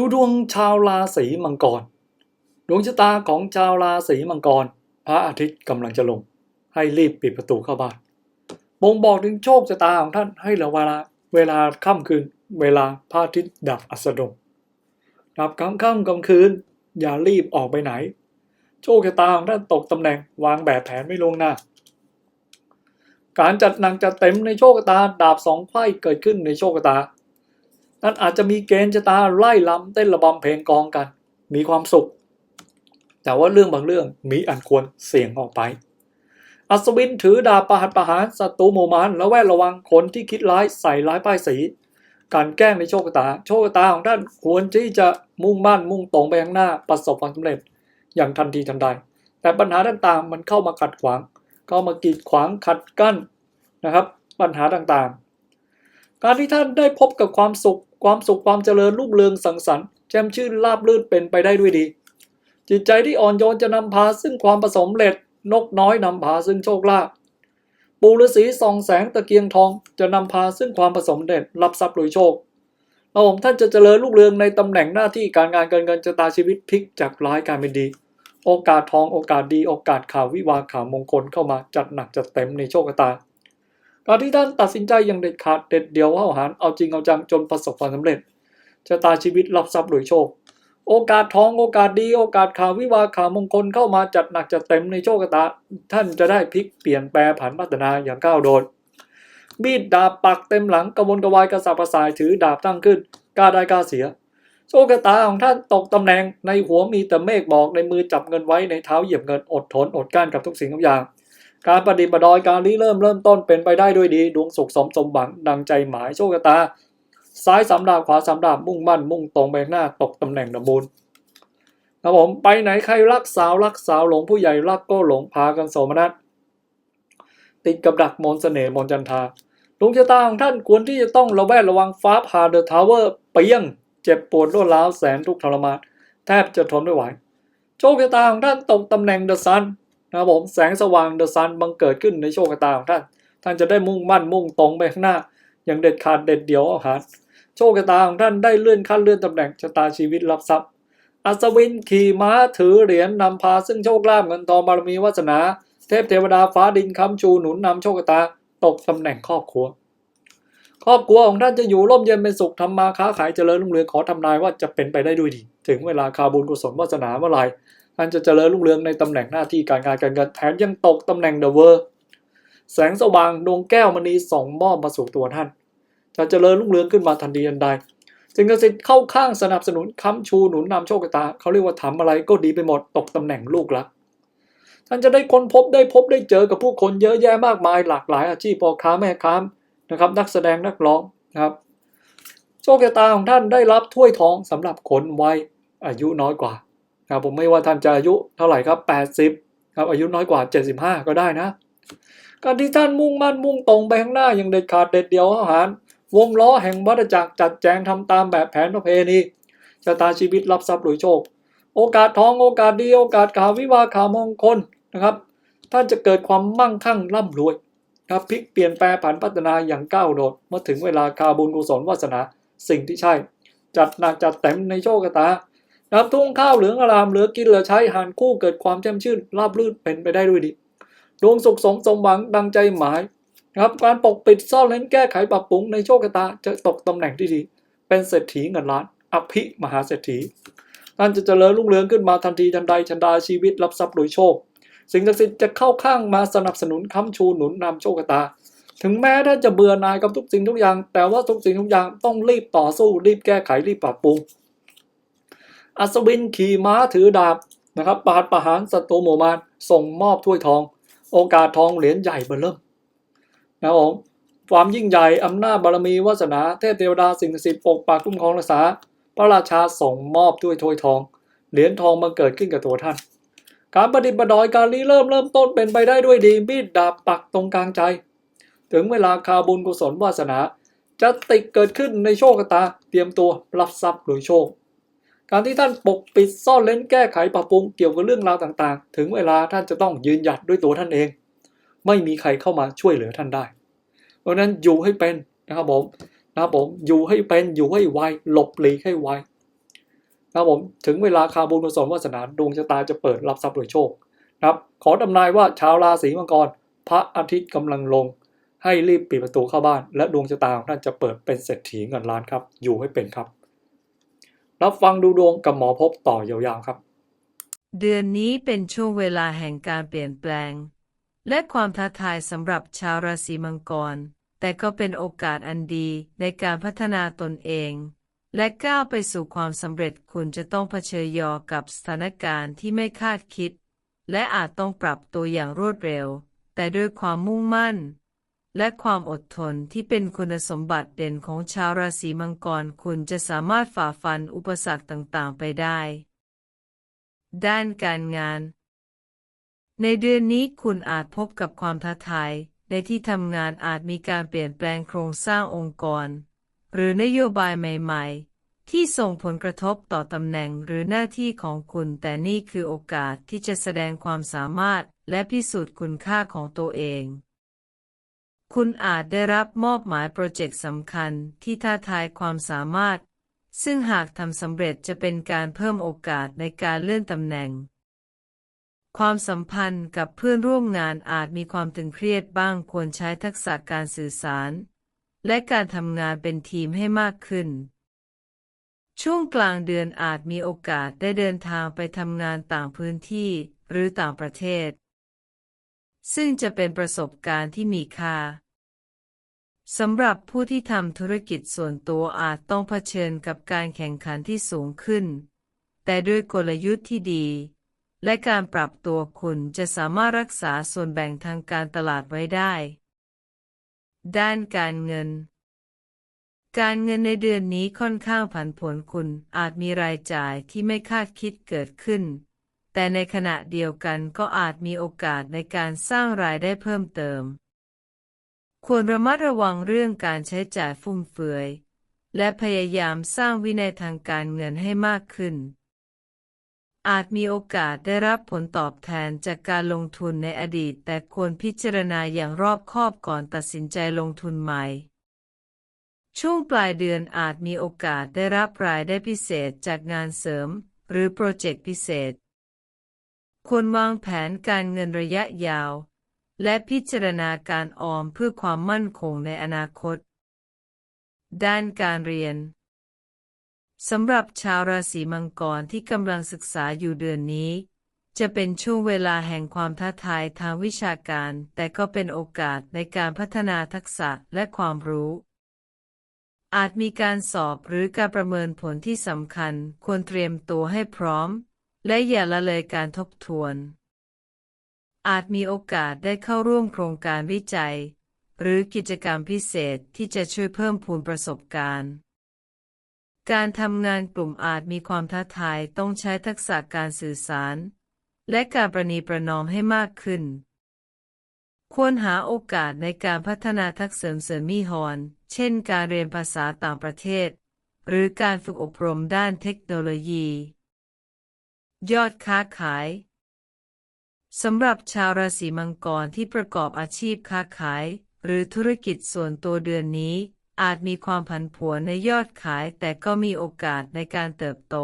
ดูดวงชาวราศีมังกร ดวงชะตาของชาวราศีมังกร พระอาทิตย์กำลังจะลง ให้รีบปิดประตูเข้าบ้านบ่งบอกถึงโชคชะตาของท่านให้ระเวลาเวลาค่ำคืน เวลาพระอาทิตย์ดับอัสดงดับกลางค่ำกลางคืน อย่ารีบออกไปไหน โชคชะตาของท่านตกตำแหน่งวางแบบแผนไม่ลงหน้าการจัดหนักจัดเต็มในโชคชะตาดาบสองไพ่เกิดขึ้นในโชคชะตา นั่นอาจจะมีเกณฑ์ชะตาไล่ลำเต้นระบำเพลงกองกัน มีความสุข แต่ว่าเรื่องบางเรื่องมีอันควรเสี่ยงออกไป อัศวินถือดาบประหัตประหารศัตรูหมู่มารและแวดระวังคนที่คิดร้ายใส่ร้ายป้ายสี การแกล้งในโชคชะตา โชคชะตาของท่านควรที่จะมุ่งมั่นมุ่งตรงไปข้างหน้าประสบความสำเร็จ อย่างทันทีทันใด แต่ปัญหาต่างๆ มันเข้ามาขัดขวางเข้ามากีดขวางขัดกั้นนะครับ ปัญหาต่างๆ การที่ท่านได้พบกับความสุข ความสุขความเจริญรุ่งเรืองสังสรรค์แจ่มชื่นราบรื่นเป็นไปได้ด้วยดี จิตใจที่อ่อนโยนจะนำพาซึ่งความประสมเร็จนกน้อยนำพาซึ่งโชคลาภปูฤาษีส่องแสงตะเกียงทองจะนำพาซึ่งความประสมเร็จรับทรัพย์โดยโชคเราผมท่านจะเจริญรุ่งเรืองในตำแหน่งหน้าที่การงานการเงินชะตาชีวิตพลิกจากร้ายกลายเป็นดี โอกาสทองโอกาสดีโอกาสข่าววิวาข่าวมงคลเข้ามาจัดหนักจัดเต็มในโชคชะตา การที่ท่านตัดสินใจอย่างเด็ดขาดเด็ดเดียวเอาหารเอาจริงเอาจังจนประสบความสำเร็จชะตาชีวิตรับทรัพย์โดยโชค โอกาสทองโอกาสดี โอกาสข่าววิวาข่าวมงคลเข้ามาจัดหนักจัดเต็มในโชคชะตา ท่านจะได้พลิกเปลี่ยนแปลผันพัฒนาอย่างก้าวโดดมีดดาบปักเต็มหลังกระวนกระวายกระสับกระส่ายถือดาบตั้งขึ้นกล้าได้กล้าเสียโชคชะตาของท่านตกตำแหน่งในหัวมีแต่เมฆบอกในมือจับเงินไว้ในเท้าเหยียบเงินอดทนอดกลั้นกับทุกสิ่งทุกอย่าง การปฏิบัติดอยการริเริ่มเริ่มต้นเป็นไปได้ด้วยดี ดวงสุขสมสมบังดังใจหมายโชคชะตา ซ้ายสามดาบขวาสามดาบมุ่งมั่น มุ่งตรงไปหน้าตกตำแหน่งดมูลครับผมไปไหนใครรักสาวรักสาวหลงผู้ใหญ่รักก็หลงพากันโสมนัสติดกับดักมนต์เสน่ห์มนจันทาดวงชะตาของท่านควรที่จะต้องระแวดระวังฟ้าผ่าเดอะทาวเวอร์เปรี้ยง เจ็บปวดรวดร้าวแสนทุกทรมานแทบจะทนไม่ไหวโชคชะตาของท่านตกตำแหน่งเดอะซัน นะครับผมแสงสว่างเดอะซันบังเกิดขึ้นในโชคชะตาของท่าน ท่านจะได้มุ่งมั่นมุ่งตรงไปข้างหน้า อย่างเด็ดขาดเด็ดเดี่ยวเอาหารโชคชะตาของท่านได้เลื่อนขั้นเลื่อนตำแหน่งชะตาชีวิตรับทรัพย์อัศวินขี่ม้าถือเหรียญนำพาซึ่งโชคลาภเงินทองบารมีวาสนา เทพเทวดาฟ้าดินคำชูหนุนนำโชคชะตาตกตำแหน่งครอบครัว ครอบครัวของท่านจะอยู่ร่มเย็นเป็นสุขทำมาค้าขายเจริญรุ่งเรืองขอทำนายว่าจะเป็นไปได้ด้วยดี ถึงเวลาคาบุญกุศลวาสนาเมื่อไหร่ ท่านจะเจริญรุ่งเรืองในตำแหน่งหน้าที่การงานการเงินแถมยังตกตำแหน่งเดอะเวอร์แสงสว่างดวงแก้วมณีสองมอบมาสู่ตัวท่าน จะเจริญรุ่งเรืองขึ้นมาทันทีทันใดสิ่งศักดิ์สิทธิ์เข้าข้างสนับสนุนค้ำชูหนุนนำโชคตาเขาเรียกว่าทำอะไรก็ดีไปหมดตกตำแหน่งลูกรักท่านจะได้ค้นพบได้พบได้เจอกับผู้คนเยอะแยะมากมายหลากหลายอาชีพพ่อค้าแม่ค้านะครับนักแสดงนักร้องนะครับ โชคชะตาของท่านได้รับถ้วยทองสำหรับคนวัยอายุน้อยกว่า ครับผมไม่ว่าท่านจะอายุเท่าไหร่ครับ 80 ครับอายุน้อยกว่า 75 ก็ได้นะ การที่ท่านมุ่งมั่นมุ่งตรงไปข้างหน้าอย่างเด็ดขาดเด็ดเดียวอาหาร วงล้อแห่งวัฏจักรจัดแจงทำตามแบบแผนประเพณีชะตาชีวิตรับทรัพย์โดยโชค โอกาสทองโอกาสดีโอกาสข่าววิวาข่าวมงคลนะครับ ท่านจะเกิดความมั่งคั่งร่ำรวยครับพลิกเปลี่ยนแปลผันพัฒนาอย่างก้าวโดดเมื่อถึงเวลาคาบุญกุศลวาสนาสิ่งที่ใช่ จัดหนักจัดเต็มในโชคชะตา น้ำทุ่งข้าวเหลืองอารามเหลือกินเหลือใช้หารคู่เกิดความแจ่มชื่นราบรื่นเป็นไปได้ด้วยดีดวงสุขสมสมหวังดังใจหมายครับการปกปิดซ่อนเล้นแก้ไขปรับปรุงในโชคชะตาจะตกตำแหน่งที่ดี เป็นเศรษฐีเงินล้าน อภิมหาเศรษฐีท่านจะเจริญรุ่งเรืองขึ้นมาทันทีทันใดชันดาชีวิตรับทรัพย์โดยโชค สิ่งศักดิ์สิทธิ์จะเข้าข้างมาสนับสนุนค้ำชูหนุนนำโชคชะตา ถึงแม้ท่านจะเบื่อหน่ายกับทุกสิ่งทุกอย่าง แต่ว่าทุกสิ่งทุกอย่างต้องรีบต่อสู้รีบแก้ไขรีบปรับปรุง อัศวินขี่ม้าถือดาบนะครับปาดประหารศัตรูหมู่มารส่งมอบถ้วยทอง โอกาสทองเหรียญใหญ่เบอร์เริ่มนะครับผมความยิ่งใหญ่อำนาจบารมีวาสนาเทพเทวดาสิ่งศักดิ์สิทธิ์ปกปักคุ้มครองรักษา พระราชาส่งมอบด้วยถ้วยทอง เหรียญทองมาเกิดขึ้นกับตัวท่าน การปฏิบัติดอยการรีเริ่มเริ่มต้นเป็นไปได้ด้วยดีมีดดาบปักตรงกลางใจ ถึงเวลาคาบุญกุศลวาสนา จะติดเกิดขึ้นในโชคชะตา เตรียมตัวรับทรัพย์โดยโชค การที่ท่านปกปิดซ่อนเล้นแก้ไขปรับปรุงเกี่ยวกับเรื่องราวต่างๆ ถึงเวลาท่านจะต้องยืนหยัดด้วยตัวท่านเอง ไม่มีใครเข้ามาช่วยเหลือท่านได้ เพราะนั้นอยู่ให้เป็นนะครับผมนะครับผมอยู่ให้เป็นอยู่ให้ไวหลบหลีกให้ไวนะครับผมถึงเวลาคาบุญกุศลวาสนาดวงชะตาจะเปิดรับทรัพย์โดยโชคนะครับขอดำนายว่าชาวราศีมังกร พระอาทิตย์กำลังลง ให้รีบปิดประตูเข้าบ้าน และดวงชะตาของท่านจะเปิดเป็นเศรษฐีเงินล้านครับ อยู่ให้เป็นครับ รับฟังดูดวงกับหมอพบต่อยาวๆครับ เดือนนี้เป็นช่วงเวลาแห่งการเปลี่ยนแปลง และความท้าทายสำหรับชาวราศีมังกร แต่ก็เป็นโอกาสอันดีในการพัฒนาตนเอง และก้าวไปสู่ความสำเร็จคุณจะต้องเผชิญยอกับสถานการณ์ที่ไม่คาดคิด และอาจต้องปรับตัวอย่างรวดเร็ว แต่ด้วยความมุ่งมั่น และความอดทนที่เป็นคุณสมบัติเด่นของชาวราศีมังกรคุณจะสามารถฝ่าฟันอุปสรรคต่างๆ ไปได้ ด้านการงาน ในเดือนนี้คุณอาจพบกับความท้าทาย ในที่ทำงานอาจมีการเปลี่ยนแปลงโครงสร้างองค์กร หรือนโยบายใหม่ๆ ที่ส่งผลกระทบต่อตำแหน่งหรือหน้าที่ของคุณ แต่นี่คือโอกาสที่จะแสดงความสามารถและพิสูจน์คุณค่าของตัวเอง คุณอาจได้รับมอบหมายโปรเจกต์สำคัญที่ท้าทายความสามารถ ซึ่งหากทำสำเร็จจะเป็นการเพิ่มโอกาสในการเลื่อนตำแหน่ง ความสัมพันธ์กับเพื่อนร่วมงานอาจมีความตึงเครียดบ้างควรใช้ทักษะการสื่อสาร และการทำงานเป็นทีมให้มากขึ้น ช่วงกลางเดือนอาจมีโอกาสได้เดินทางไปทำงานต่างพื้นที่หรือต่างประเทศ ซึ่งจะเป็นประสบการณ์ที่มีค่าสำหรับผู้ที่ทำธุรกิจส่วนตัวอาจต้องเผชิญกับการแข่งขันที่สูงขึ้น แต่ด้วยกลยุทธ์ที่ดี และการปรับตัวคุณจะสามารถรักษาส่วนแบ่งทางการตลาดไว้ได้ ด้านการเงิน การเงินในเดือนนี้ค่อนข้างผันผวนคุณอาจมีรายจ่ายที่ไม่คาดคิดเกิดขึ้น แต่ในขณะเดียวกันก็อาจมีโอกาสในการสร้างรายได้เพิ่มเติม ควรระมัดระวังเรื่องการใช้จ่ายฟุ่มเฟือย และพยายามสร้างวินัยทางการเงินให้มากขึ้น อาจมีโอกาสได้รับผลตอบแทนจากการลงทุนในอดีต แต่ควรพิจารณาอย่างรอบคอบก่อนตัดสินใจลงทุนใหม่ช่วงปลายเดือนอาจมีโอกาสได้รับรายได้พิเศษจากงานเสริม หรือโปรเจกต์พิเศษ ควรวางแผนการเงินระยะยาว และพิจารณาการออมเพื่อความมั่นคงในอนาคต ด้านการเรียนสำหรับชาวราศีมังกรที่กำลังศึกษาอยู่เดือนนี้ จะเป็นช่วงเวลาแห่งความท้าทายทางวิชาการ แต่ก็เป็นโอกาสในการพัฒนาทักษะและความรู้ อาจมีการสอบหรือการประเมินผลที่สำคัญ ควรเตรียมตัวให้พร้อม และอย่าละเลยการทบทวน อาจมีโอกาสได้เข้าร่วมโครงการวิจัย หรือกิจกรรมพิเศษที่จะช่วยเพิ่มพูนประสบการณ์ การทำงานกลุ่มอาจมีความท้าทายต้องใช้ทักษะการสื่อสาร และการประนีประนอมให้มากขึ้น ควรหาโอกาสในการพัฒนาทักษะเสริมเสริมมีฮอน เช่นการเรียนภาษาต่างประเทศ หรือการฝึกอบรมด้านเทคโนโลยี ยอดค้าขายสำหรับชาวราศีมังกรที่ประกอบอาชีพค้าขาย หรือธุรกิจส่วนตัวเดือนนี้ อาจมีความผันผวนในยอดขายแต่ก็มีโอกาสในการเติบโต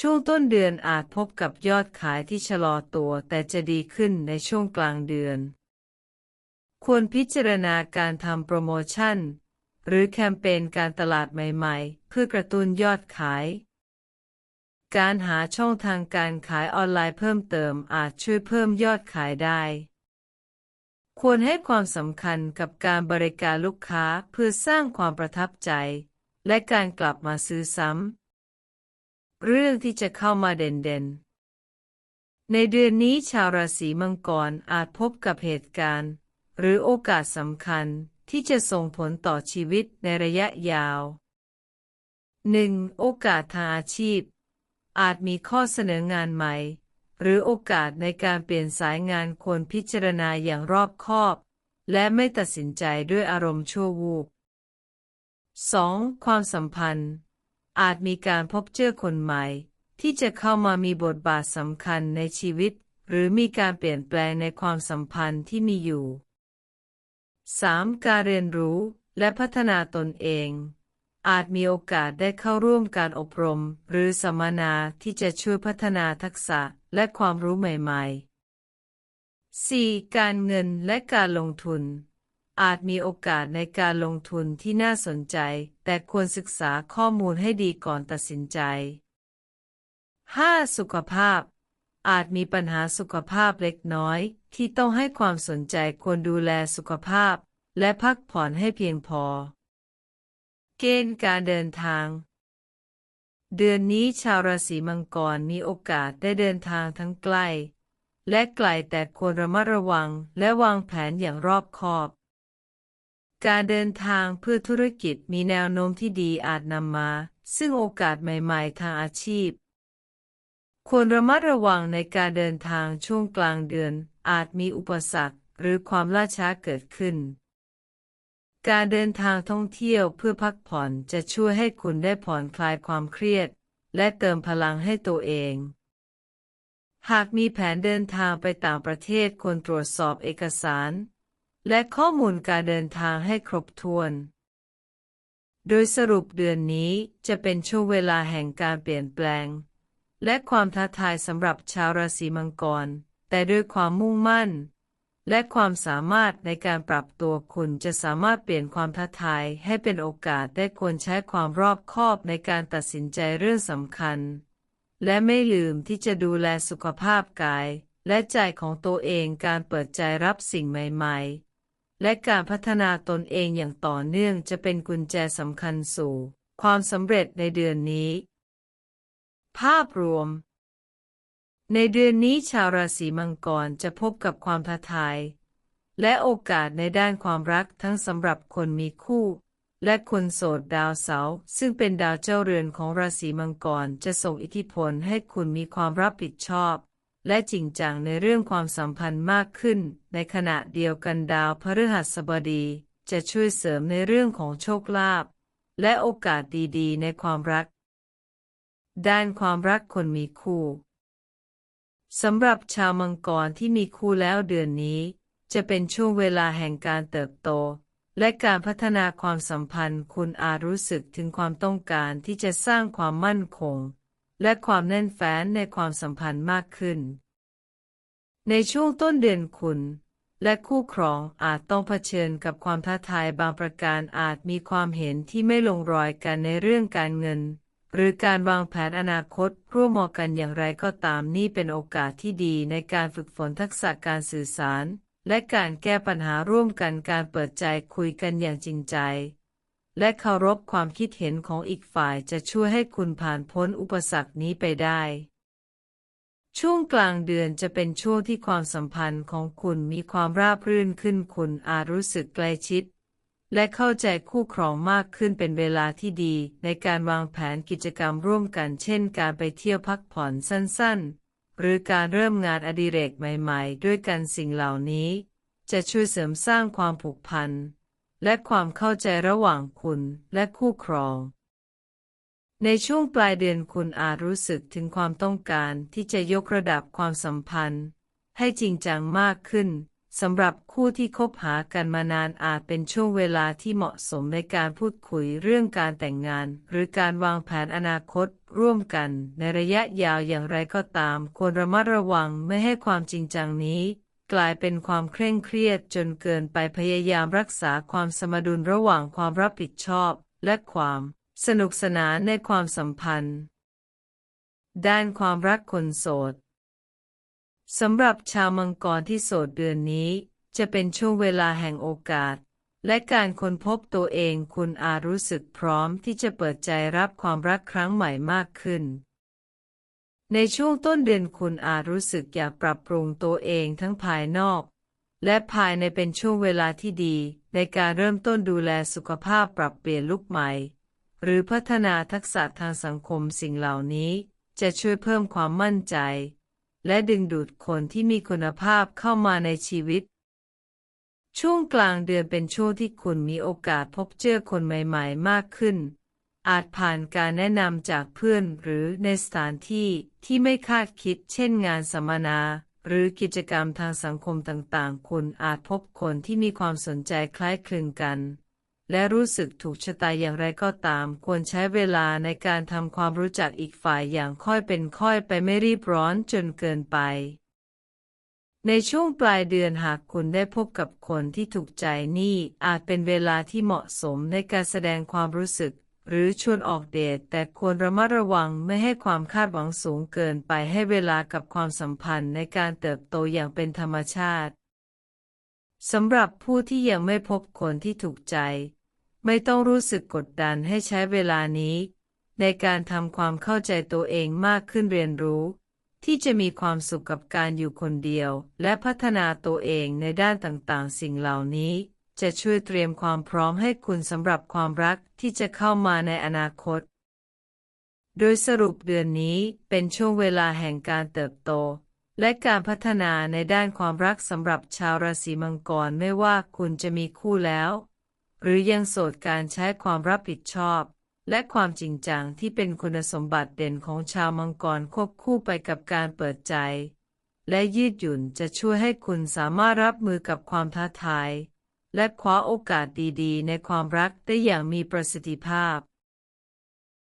ช่วงต้นเดือนอาจพบกับยอดขายที่ชะลอตัวแต่จะดีขึ้นในช่วงกลางเดือน ควรพิจารณาการทำโปรโมชั่น หรือแคมเปญการตลาดใหม่ ๆ เพื่อกระตุ้นยอดขาย การหาช่องทางการขายออนไลน์เพิ่มเติมอาจช่วยเพิ่มยอดขายได้ ควรให้ความสำคัญกับการบริการลูกค้าเพื่อสร้างความประทับใจ และการกลับมาซื้อซ้ำ เรื่องที่จะเข้ามาเด่นๆ ในเดือนนี้ชาวราศีมังกรอาจพบกับเหตุการณ์ หรือโอกาสสำคัญที่จะส่งผลต่อชีวิตในระยะยาว 1. โอกาสทางอาชีพ อาจมีข้อเสนองานใหม่ หรือโอกาสในการเปลี่ยนสายงานควรพิจารณาอย่างรอบคอบ และไม่ตัดสินใจด้วยอารมณ์ชั่ววูบ 2. ความสัมพันธ์ อาจมีการพบเจอคนใหม่ ที่จะเข้ามามีบทบาทสำคัญในชีวิต หรือมีการเปลี่ยนแปลงในความสัมพันธ์ที่มีอยู่ 3. การเรียนรู้และพัฒนาตนเอง อาจมีโอกาสได้เข้าร่วมการอบรม หรือสัมมนาที่จะช่วยพัฒนาทักษะและความรู้ใหม่ๆ 4. การเงินและการลงทุน อาจมีโอกาสในการลงทุนที่น่าสนใจ แต่ควรศึกษาข้อมูลให้ดีก่อนตัดสินใจ 5. สุขภาพ อาจมีปัญหาสุขภาพเล็กน้อย ที่ต้องให้ความสนใจควรดูแลสุขภาพ และพักผ่อนให้เพียงพอ เกณฑ์การเดินทาง เดือนนี้ชาวราศีมังกรมีโอกาสได้เดินทางทั้งใกล้ และไกลแต่ควรระมัดระวังและวางแผนอย่างรอบคอบ การเดินทางเพื่อธุรกิจมีแนวโน้มที่ดีอาจนำมา ซึ่งโอกาสใหม่ๆทางอาชีพ ควรระมัดระวังในการเดินทางช่วงกลางเดือนอาจมีอุปสรรคหรือความล่าช้าเกิดขึ้น การเดินทางท่องเที่ยวเพื่อพักผ่อนจะช่วยให้คุณได้ผ่อนคลายความเครียด และเติมพลังให้ตัวเอง หากมีแผนเดินทางไปต่างประเทศควรตรวจสอบเอกสาร และข้อมูลการเดินทางให้ครบถ้วน โดยสรุปเดือนนี้จะเป็นช่วงเวลาแห่งการเปลี่ยนแปลง และความท้าทายสำหรับชาวราศีมังกร แต่ด้วยความมุ่งมั่น และความสามารถในการปรับตัวคุณจะสามารถเปลี่ยนความท้าทายให้เป็นโอกาสได้ควรใช้ความรอบคอบในการตัดสินใจเรื่องสำคัญ และไม่ลืมที่จะดูแลสุขภาพกาย และใจของตัวเองการเปิดใจรับสิ่งใหม่ ๆ และการพัฒนาตนเองอย่างต่อเนื่องจะเป็นกุญแจสำคัญสู่ ความสำเร็จในเดือนนี้ ภาพรวม ในเดือนนี้ชาวราศีมังกรจะพบกับความท้าทาย และโอกาสในด้านความรักทั้งสำหรับคนมีคู่ และคนโสดดาวเสาร์ซึ่งเป็นดาวเจ้าเรือนของราศีมังกรจะส่งอิทธิพลให้คุณมีความรับผิดชอบ และจริงจังในเรื่องความสัมพันธ์มากขึ้น ในขณะเดียวกันดาวพฤหัสบดีจะช่วยเสริมในเรื่องของโชคลาภและโอกาสดีๆ ในความรัก ด้านความรักคนมีคู่ สำหรับชาวมังกรที่มีคู่แล้วเดือนนี้ จะเป็นช่วงเวลาแห่งการเติบโต และการพัฒนาความสัมพันธ์ คุณอาจรู้สึกถึงความต้องการที่จะสร้างความมั่นคง และความแน่นแฟ้นในความสัมพันธ์มากขึ้น ในช่วงต้นเดือนคุณและคู่ครองอาจต้องเผชิญกับความท้าทายบางประการอาจมีความเห็นที่ไม่ลงรอยกันในเรื่องการเงิน หรือการวางแผนอนาคตร่วมมอกันอย่างไรก็ตามนี่เป็นโอกาสที่ดีในการฝึกฝนทักษะการสื่อสาร และการแก้ปัญหาร่วมกันการเปิดใจคุยกันอย่างจริงใจ และเคารพความคิดเห็นของอีกฝ่ายจะช่วยให้คุณผ่านพ้นอุปสรรคนี้ไปได้ ช่วงกลางเดือนจะเป็นช่วงที่ความสัมพันธ์ของคุณมีความราบรื่นขึ้นคุณอาจรู้สึกใกล้ชิด และเข้าใจคู่ครองมากขึ้นเป็นเวลาที่ดี ในการวางแผนกิจกรรมร่วมกัน เช่น การไปเที่ยวพักผ่อนสั้นๆ หรือการเริ่มงานอดิเรกใหม่ๆ ด้วยกันสิ่งเหล่านี้ จะช่วยเสริมสร้างความผูกพัน และความเข้าใจระหว่างคุณและคู่ครอง ในช่วงปลายเดือนคุณอาจรู้สึกถึงความต้องการที่จะยกระดับความสัมพันธ์ ให้จริงจังมากขึ้น สำหรับคู่ที่คบหากันมานานอาจเป็นช่วงเวลาที่เหมาะสมในการพูดคุยเรื่องการแต่งงาน หรือการวางแผนอนาคตร่วมกัน ในระยะยาวอย่างไรก็ตาม ควรระมัดระวังไม่ให้ความจริงจังนี้ กลายเป็นความเคร่งเครียดจนเกินไปพยายามรักษาความสมดุลระหว่างความรับผิดชอบ และความสนุกสนานในความสัมพันธ์ ด้านความรักคนโสด สำหรับชาวมังกรที่โสดเดือนนี้ จะเป็นช่วงเวลาแห่งโอกาส และการค้นพบตัวเองคุณอาจรู้สึกพร้อมที่จะเปิดใจรับความรักครั้งใหม่มากขึ้น ในช่วงต้นเดือนคุณอาจรู้สึกอยากปรับปรุงตัวเองทั้งภายนอก และภายในเป็นช่วงเวลาที่ดี ในการเริ่มต้นดูแลสุขภาพปรับเปลี่ยนลุกใหม่ หรือพัฒนาทักษะทางสังคมสิ่งเหล่านี้ จะช่วยเพิ่มความมั่นใจ และดึงดูดคนที่มีคุณภาพเข้ามาในชีวิต ช่วงกลางเดือนเป็นช่วงที่คุณมีโอกาสพบเจอคนใหม่ๆ มากขึ้น อาจผ่านการแนะนำจากเพื่อนหรือในสถานที่ที่ไม่คาดคิด เช่นงานสัมมนา หรือกิจกรรมทางสังคมต่างๆ คุณอาจพบคนที่มีความสนใจคล้ายคลึงกัน และรู้สึกถูกชะตาอย่างไรก็ตาม ควรใช้เวลาในการทำความรู้จักอีกฝ่ายอย่างค่อยเป็นค่อยไปไม่รีบร้อนจนเกินไป ในช่วงปลายเดือนหากคุณได้พบกับคนที่ถูกใจนี่อาจเป็นเวลาที่เหมาะสมในการแสดงความรู้สึก หรือชวนออกเดทแต่ควรระมัดระวังไม่ให้ความคาดหวังสูงเกินไปให้เวลากับความสัมพันธ์ในการเติบโตอย่างเป็นธรรมชาติ สำหรับผู้ที่ยังไม่พบคนที่ถูกใจ ไม่ต้องรู้สึกกดดันให้ใช้เวลานี้ ในการทำความเข้าใจตัวเองมากขึ้นเรียนรู้ ที่จะมีความสุขกับการอยู่คนเดียว และพัฒนาตัวเองในด้านต่างๆ สิ่งเหล่านี้ จะช่วยเตรียมความพร้อมให้คุณสำหรับความรักที่จะเข้ามาในอนาคต โดยสรุปเดือนนี้เป็นช่วงเวลาแห่งการเติบโต และการพัฒนาในด้านความรักสำหรับชาวราศีมังกรไม่ว่าคุณจะมีคู่แล้ว หรือยังโสดการใช้ความรับผิดชอบ และความจริงจังที่เป็นคุณสมบัติเด่นของชาวมังกรควบคู่ไปกับการเปิดใจ และยืดหยุ่นจะช่วยให้คุณสามารถรับมือกับความท้าทาย และคว้าโอกาสดีๆ ในความรักได้อย่างมีประสิทธิภาพ